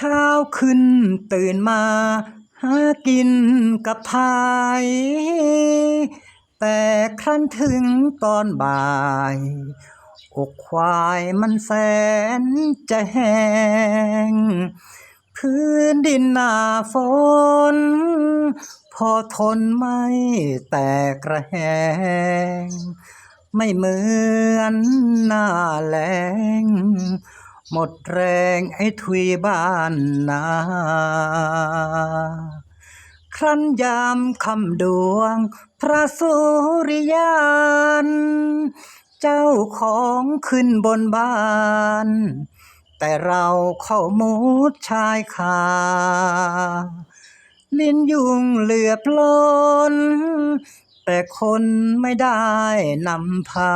เช้าขึ้นตื่นมา หากินกับพาย แต่ครั้นถึงตอนบ่าย อกควายมันแสนจะแห้ง พื้นดินหนาฝน พอทนไม่แตกระแหง ไม่เหมือนหน้าแล้ง หมดแรงไอ้ทุยบ้านนา ครั้นยามคำดวง พระสุริยานเจ้าของขึ้นบนบ้าน แต่เราเข้ามุดชายคาลิ้นยุงเหลือบล้น แต่คนไม่ได้นำพา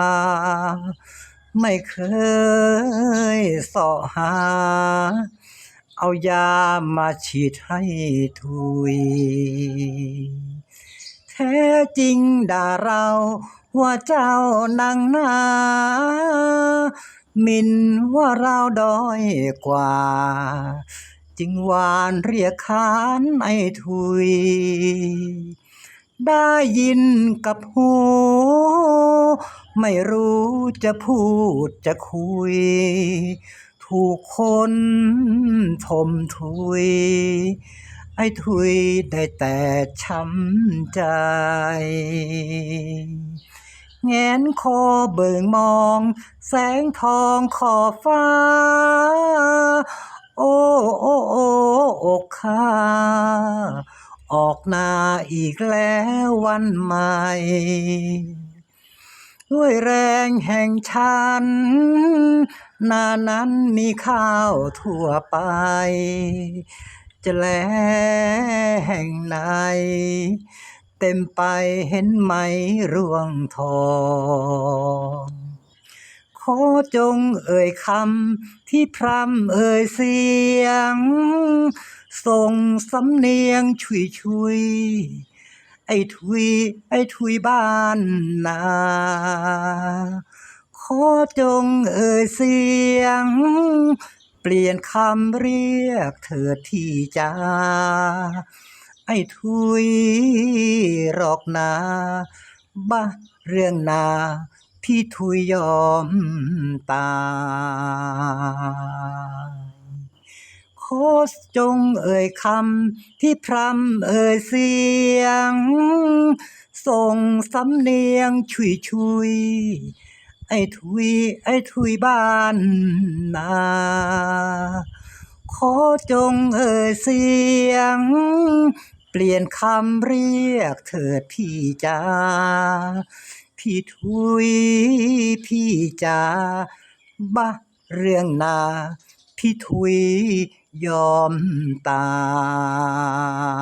ไม่เคยสาะหา เอายามาฉีดให้ทุย แท้จริงด่าเราว่าเจ้านังนามินว่าเราด้อยกว่า จึงหวานเรียกขานไอ้ทุย ได้ยินกับหู ไม่รู้จะพูดจะคุย ถูกคนถมถุย ไอ้ถุยได้แต่ช้ำใจ แงนคอเบิ่งมอง แสงทองขอฟ้า โอ้โอ้โอ้อกข้า หน้าอีกแล้ววันใหม่ ด้วยแรงแห่งฉัน นานั้นมีข้าวทั่วไป จะแลแห่งไหน เต็มไปเห็นไหมร่วงทอง ขอจงเอ่ยคำที่พร่ำเอ่ยเสียง ส่งสำเนียงชุยชุยไอ้ทุยไอ้ทุยบ้านนา ขอจงเอ่ยเสียง เปลี่ยนคำเรียกเถิดที่จาไอ้ทุยหรอกนาบ้าเรื่องนา พี่ทุยยอมตายขอจงเอ่ยคำที่พรำเอ่ยเสียง ส่งสำเนียงชุยชุยไอ้ทุยไอ้ทุยบ้านนาขอจงเอ่ยเสียง เปลี่ยนคำเรียกเถิดพี่จ๋า พี่ทุยพี่จ๋าบะเรื่องนาพี่ทุยยอมตาย